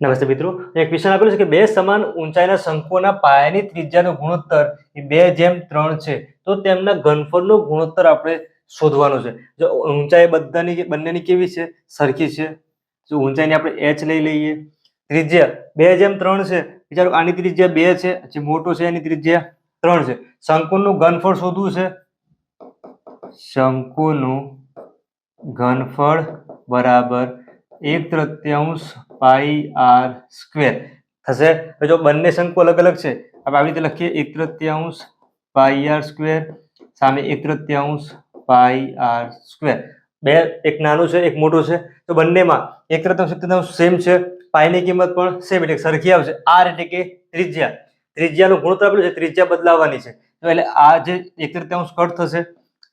નમસ્તે મિત્રો. એક ક્વેશ્ચન આપેલું છે કે બે સમાન ઊંચાઈના શંકુઓના પાયાની ત્રિજ્યાનો ગુણોત્તર એ બે જેમ ત્રણ છે, તો તેમના ઘનફળનો ગુણોત્તર આપણે શોધવાનો છે. જો ઊંચાઈ બધાની બંનેની કેવી છે? સરખી છે. જો ઊંચાઈની આપણે એચ લઈ લઈએ. ત્રિજ્યા બે જેમ ત્રણ છે. વિચારો આની ત્રિજ્યા બે છે જે મોટો છે એની ત્રિજ્યા ત્રણ છે. શંકુનું ઘનફળ શોધવું છે? શંકુનું ઘનફળ બરાબર એક તૃતીયાંશ પાઈ આર સ્ક્વેર થશે? હવે જો બંને શંકુ અલગ અલગ છે, આપણે આવી રીતે લખીએ એક તૃતીયાંશ પાઈ આર સ્ક્વેર સામે એક તૃતીયાંશ પાઈ આર સ્ક્વેર બે, એક નાનું છે, એક મોટું છે. તો બંનેમાં એક તૃતીયાંશ સેમ છે પાઈની કિંમત પણ સેમ એટલે સરખી આવશે. આર એટલે કે ત્રિજ્યા. ત્રિજ્યાનું ગુણોત્તર આપેલું છે, ત્રિજ્યા બદલાવાની છે. તો એટલે આ જે એક તૃતીયાંશ કટ થશે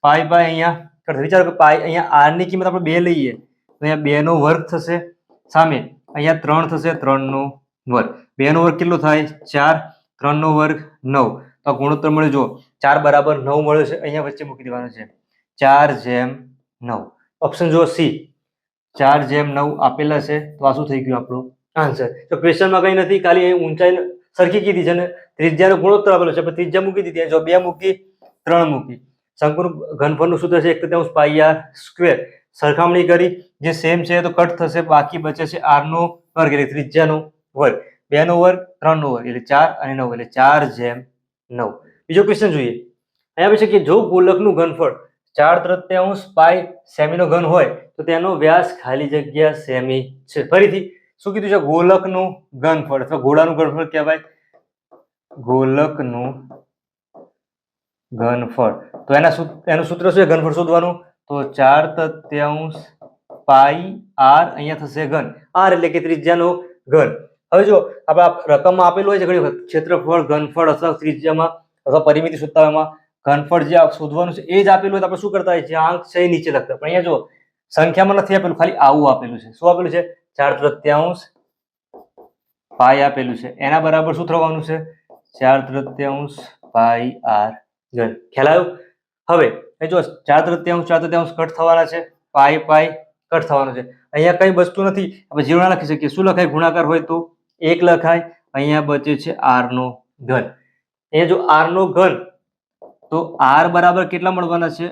પાઈ બાય અહીંયા, કટ વિચારો કે પાઈ અહીંયા આરની કિંમત આપણે બે લઈએ, તો અહીંયા બેનો વર્ગ થશે સામે. અહીંયા ત્રણ થશે, ત્રણનો વર્ગ. બે નો વર્ગ કેટલો થાય? ચાર. ત્રણનો વર્ગ નવ. તો ગુણોત્તર મળ્યો જો ચાર બરાબર નવ મળ્યો છે, અહીંયા વચ્ચે મૂકી દેવાનું છે. ચાર જેમ નવ. ઓપ્શન જો સી. ચાર જેમ નવ આપેલા છે, તો આ શું થઈ ગયું આપણું? આન્સર તો ક્વેશ્ચનમાં કંઈ નથી, ખાલી અહીં ઊંચાઈ સરખી કીધી છે ને ત્રિજ્યાનો ગુણોત્તર આપેલો છે આપણે ત્રિજ્યા મૂકી દીધી. જો બે મૂકી, ત્રણ મૂકી. શંકુનું ઘનફળનું સૂત્ર છે એક તૃતીયાંશ પાઈ આર સ્ક્વેર સરખામણી કરી. જે સેમ છે તો કટ થશે. બાકી બચે છે આર નો વર્ગ એટલે ત્રીજાનો વર્ગ. બે નો વર્ગ, ત્રણ નો વર્ગ એટલે ચાર અને નવ એટલે ચાર જેમ નવ. બીજો ક્વેશ્ચન જોઈએ. અહીંયા પછી કે જો ગોલકનું ઘનફળ ચાર તૃતીયાંશ પાઈ સેમીનો ઘન હોય, તો તેનો વ્યાસ ખાલી જગ્યા સેમી છે. ફરીથી, શું કીધું છે? ગોલકનું ઘનફળ અથવા ઘોડાનું ઘનફળ કહેવાય? ગોલકનું ઘનફળ. તો એના એનું સૂત્ર શું છે? ઘનફળ શોધવાનું? તો ચાર તત્યાંશ પાઈ આર અહીંયા થશે ઘન. આર એટલે કે ત્રિજ્યાનો ઘન. હવે જો આપણે રકમમાં આપેલું હોય છે, ઘણી વખત ક્ષેત્રફળ, ઘનફળ અથવા ત્રિજ્યામાં અથવા પરિમિતિ સૂત્રમાં ઘનફળ જે શોધવાનું છે, એ જ આપેલું હોય તો આપણે શું કરતા હોય છે આંક છે નીચે લખતા. પણ અહીંયા જો સંખ્યામાં નથી આપેલું, ખાલી આવું આપેલું છે. શું આપેલું છે? ચાર તૃત્યાંશ પાઈ આપેલું છે. એના બરાબર શું થવાનું છે? ચાર તૃત્યાંશ પાઈ આર ઘન. ખ્યાલ આવ્યો? હવે, એ જો ચાર તૃત્યાંશ ચાર તૃત્યાંશ કટ થવાના છે, પાઈ પાઈ કટ થવાનો છે. અહીંયા કઈ વસ્તુ નથી. આપણે જીરો ના લખી શકીએ. શું લખાય? ગુણાકાર હોય તો એક લખાય. અહીંયા બચે છે આર નો ઘન. એ જો આર નો ઘન, તો આર બરાબર કેટલા મળવાના છે?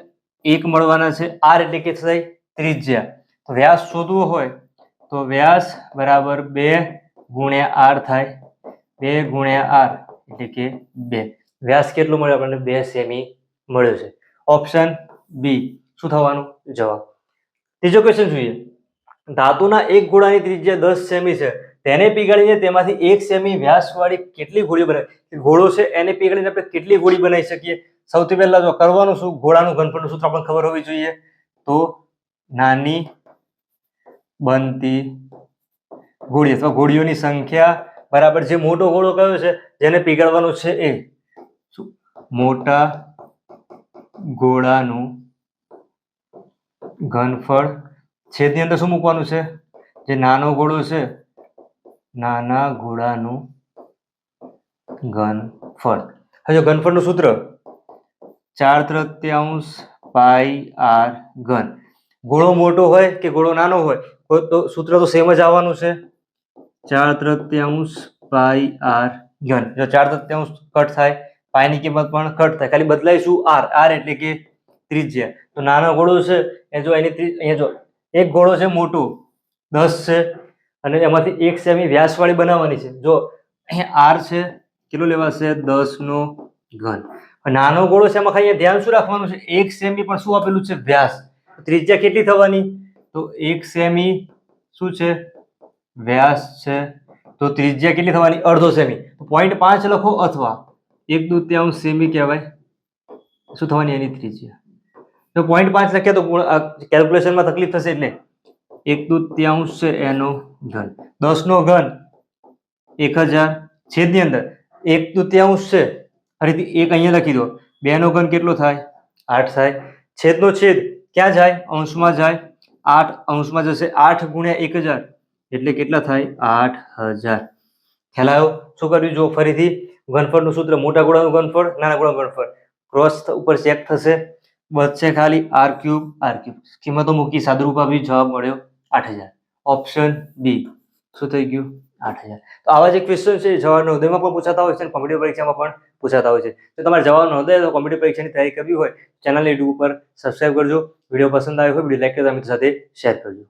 એક મળવાના છે. આર એટલે કે થાય ત્રિજ્યા. તો વ્યાસ શોધવો હોય, તો વ્યાસ બરાબર બે ગુણ્યા આર થાય. બે ગુણ્યા આર એટલે કે બે. વ્યાસ કેટલો મળ્યો આપણને? બે સેમી મળ્યો છે. ઓપ્શન બી શું થવાનું? જવાબ. ત્રીજો ક્વેશ્ચન જોઈએ. ધાતુના એક ગોળાની ત્રિજ્યા દસ સેમી છે. તેને પીગાળીને તેમાંથી એક સેમી વ્યાસવાળી કેટલી ગોળી બનાવી? ગોળો છે, એને પીગાળીને આપણે કેટલી ગોળી બનાવી શકીએ? સૌથી પહેલા જો કરવાનું શું? ગોળાનું ઘનફળનું સૂત્ર આપણને ખબર હોવી જોઈએ. તો નાની બનતી ગોળી અથવા ગોળીઓની સંખ્યા બરાબર જે મોટો ગોળો કયો છે? જેને પીગાળવાનો છે એ. મોટા ગોળાનું ઘનફળ. છેદની અંદર શું મૂકવાનું છે? જે નાનો ગોળો છે, નાના ગોળાનું ઘનફળ. હવે ઘનફળનું સૂત્ર, ચાર તૃત્યાંશ પાઈ આર ઘન. ગોળો મોટો હોય કે ગોળો નાનો હોય? તો સૂત્ર તો સેમ જ આવવાનું છે. ચાર તૃત્યાંશ પાઈ આર ઘન. જો ચાર તૃત્યાંશ કટ થાય પાઈની કિંમત પણ ઘટ થાય. ખાલી બદલાઈશું આર આર એટલે કે ત્રિજ્યા. તો નાનો ગોળો છે, એ જો એની અહીંયા જો, એક ગોળો છે મોટો, દસ છે, અને એમાંથી એક સેમી વ્યાસવાળી બનાવવાની છે. જો આર છે, કેટલું લેવાશે? દસ નો ઘન નાનો ગોળો છે, એમાં ખાલી ધ્યાન શું રાખવાનું છે? એક સેમી પણ શું આપેલું છે? વ્યાસ. ત્રિજ્યા કેટલી થવાની? તો એક સેમી શું છે? વ્યાસ છે. તો ત્રિજ્યા કેટલી થવાની? અડધો સેમી. પોઈન્ટ પાંચ લખો અથવા એક દૂત્યાંશ સેમી કહેવાય. શું થવાની એની ત્રિજ્યા તો પોઈન્ટ પાંચ લખીએ તો કેલ્ક્યુલેશનમાં તકલીફ થશે એટલે. એક દૂત્યાંશ છે એનો ઘન. દસ નો ઘન એક હજાર છેદની અંદર. એક દૂત્યાંશ છે. ફરીથી એક અહીંયા લખી દો. બે નો ઘન કેટલો થાય? આઠ થાય. છેદનો છેદ ક્યાં જાય? અંશમાં જાય. આઠ અંશમાં જશે આઠ ગુણ્યા એક હજાર. એટલે કેટલા થાય? આઠ હજાર. ખ્યાલ શું કર્યું? જો ફરીથી. ઘનફળનું સૂત્ર, મોટા ગોળાનું ઘનફળ, નાના ગોળાનું ઘનફળ. ક્રોસ ઉપર ચેક થશે. વધશે ખાલી આર ક્યુબ આર ક્યુબ કિંમતો મૂકી સાદુરૂપ આપી જવાબ મળ્યો આઠ હજાર. ઓપ્શન બી શું થઈ ગયું? આઠ હજાર. તો આવા જે ક્વેશ્ચન છે જવાહર નવોદયમાં પણ પૂછાતા હોય છે અને કોમ્પિટિવ પરીક્ષામાં પણ પૂછાતા હોય છે. તો તમારે જવાહર નવોદય તો કોમ્પિટિવ પરીક્ષાની તૈયારી કરવી હોય ચેનલ યુટ્યુબ ઉપર સબસ્ક્રાઈબ કરજો. વીડિયો પસંદ આવ્યો હોય, વીડિયો લાઈક કરતા મિત્રો સાથે શેર કરજો.